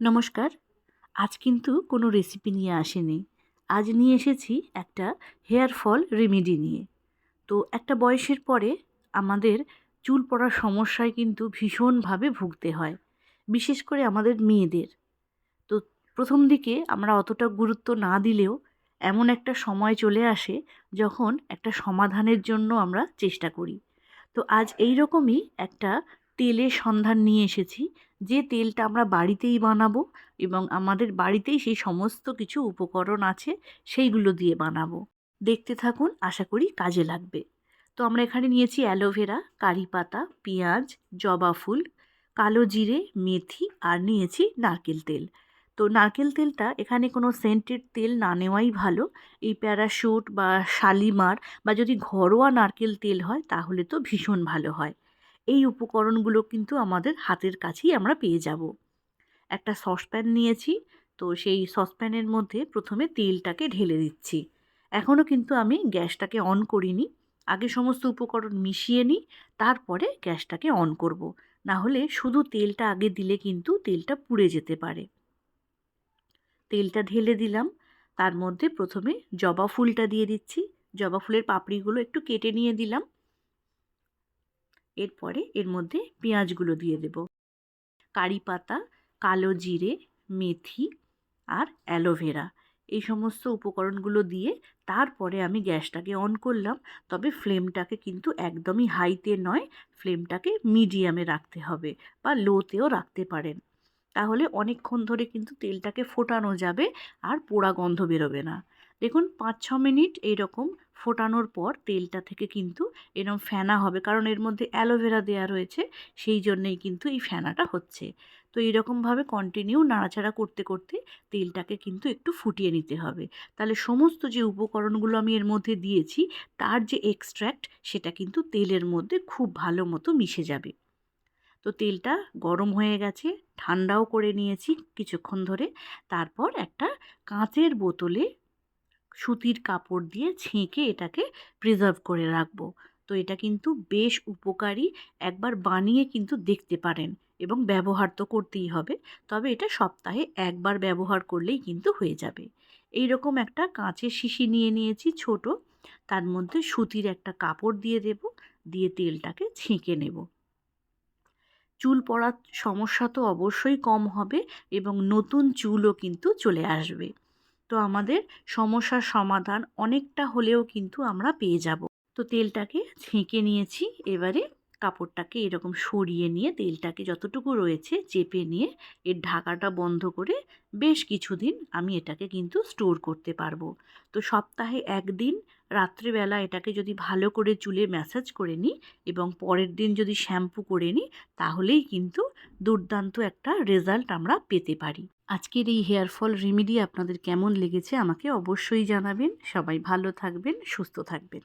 নমস্কার। আজ কিন্তু কোনো রেসিপি নিয়ে আসেনি। আজ নিয়ে এসেছি একটা হেয়ার ফল রেমেডি নিয়ে। তো একটা বয়সের পরে আমাদের চুল পড়ার সমস্যায় কিন্তু ভীষণভাবে ভুগতে হয়, বিশেষ করে আমাদের মেয়েদের। তো প্রথম দিকে আমরা অতটা গুরুত্ব না দিলেও এমন একটা সময় চলে আসে যখন একটা সমাধানের জন্য আমরা চেষ্টা করি। তো আজ এই রকমই একটা তেলের সন্ধান নিয়ে এসেছি। যে তেলটা আমরা বাড়িতেই বানাবো এবং আমাদের বাড়িতেই সেই সমস্ত কিছু উপকরণ আছে, সেইগুলো দিয়ে বানাবো। দেখতে থাকুন, আশা করি কাজে লাগবে। তো আমরা এখানে নিয়েছি অ্যালোভেরা কারি পাতা, পেঁয়াজ, জবা ফুল, কালো জিরে, মেথি আর নিয়েছি নারকেল তেল। তো নারকেল তেলটা এখানে কোনো সেন্টেড তেল না নেওয়াই ভালো। এই প্যারাশুট বা শালিমার বা যদি ঘরোয়া নারকেল তেল হয়, তাহলে তো ভীষণ ভালো হয়। এই উপকরণগুলো কিন্তু আমাদের হাতের কাছেই আমরা পেয়ে যাব। একটা সসপ্যান নিয়েছি, তো সেই সসপ্যানের মধ্যে প্রথমে তেলটাকে ঢেলে দিচ্ছি। এখনও কিন্তু আমি গ্যাসটাকে অন করিনি। আগে সমস্ত উপকরণ মিশিয়ে নিই, তারপরে গ্যাসটাকে অন করব। না হলে শুধু তেলটা আগে দিলে কিন্তু তেলটা পুড়ে যেতে পারে। তেলটা ঢেলে দিলাম। তার মধ্যে প্রথমে জবা ফুলটা দিয়ে দিচ্ছি। জবা ফুলের পাপড়িগুলো একটু কেটে নিয়ে দিলাম। এরপরে এর মধ্যে পেঁয়াজগুলো দিয়ে দেব। কারি পাতা, কালো জিরে, মেথি আর অ্যালোভেরা এই সমস্ত উপকরণগুলো দিয়ে তারপরে আমি গ্যাসটাকে অন করলাম। তবে ফ্লেমটাকে কিন্তু একদমই হাইতে নয়, ফ্লেমটাকে মিডিয়ামে রাখতে হবে বা লোতেও রাখতে পারেন। তাহলে অনেকক্ষণ ধরে কিন্তু তেলটাকে ফোটানো যাবে আর পোড়া গন্ধ বেরোবে না। দেখুন পাঁচ ছ মিনিট এইরকম ফোটানোর পর তেলটা থেকে কিন্তু এরকম ফেনা হবে। কারণ এর মধ্যে অ্যালোভেরা দেওয়া রয়েছে, সেই জন্যেই কিন্তু এই ফেনাটা হচ্ছে। তো এইরকমভাবে কন্টিনিউ নাড়াচাড়া করতে করতে তেলটাকে কিন্তু একটু ফুটিয়ে নিতে হবে। তাহলে সমস্ত যে উপকরণগুলো আমি এর মধ্যে দিয়েছি, তার যে এক্সট্র্যাক্ট সেটা কিন্তু তেলের মধ্যে খুব ভালো মতো মিশে যাবে। তো তেলটা গরম হয়ে গেছে, ঠান্ডাও করে নিয়েছি কিছুক্ষণ ধরে। তারপর একটা কাঁচের বোতলে সুতির কাপড় দিয়ে ছেঁকে এটাকে প্রিজার্ভ করে রাখব। তো এটা কিন্তু বেশ উপকারী, একবার বানিয়ে কিন্তু দেখতে পারেন এবং ব্যবহার তো করতেই হবে, তবে এটা সপ্তাহে একবার ব্যবহার করলেই কিন্তু হয়ে যাবে। এই রকম একটা কাঁচের শিশি নিয়ে নিয়েছি ছোট, তার মধ্যে সুতির একটা কাপড় দিয়ে দেব, দিয়ে তেলটাকে ছেঁকে নেব। চুল পড়ার সমস্যা তো অবশ্যই কম হবে এবং নতুন চুলও কিন্তু চলে আসবে। তো আমাদের সমস্যার সমাধান অনেকটা হলেও কিন্তু আমরা পেয়ে যাব। তো তেলটাকে ছেঁকে নিয়েছি, এবারে কাপড়টাকে এরকম সরিয়ে নিয়ে, তেলটাকে যতটুকু রয়েছে চেপে নিয়ে, এর ঢাকাটা বন্ধ করে বেশ কিছুদিন আমি এটাকে কিন্তু স্টোর করতে পারব। তো সপ্তাহে একদিন, রাত্রেবেলা এটাকে যদি ভালো করে চুলে ম্যাসাজ করে নিই এবং পরের দিন যদি শ্যাম্পু করে নিই, তাহলেই কিন্তু দুর্দান্ত একটা রেজাল্ট আমরা পেতে পারি। আজকের এই হেয়ার ফল রেমেডি আপনাদের কেমন লেগেছে আমাকে অবশ্যই জানাবেন। সবাই ভালো থাকবেন, সুস্থ থাকবেন।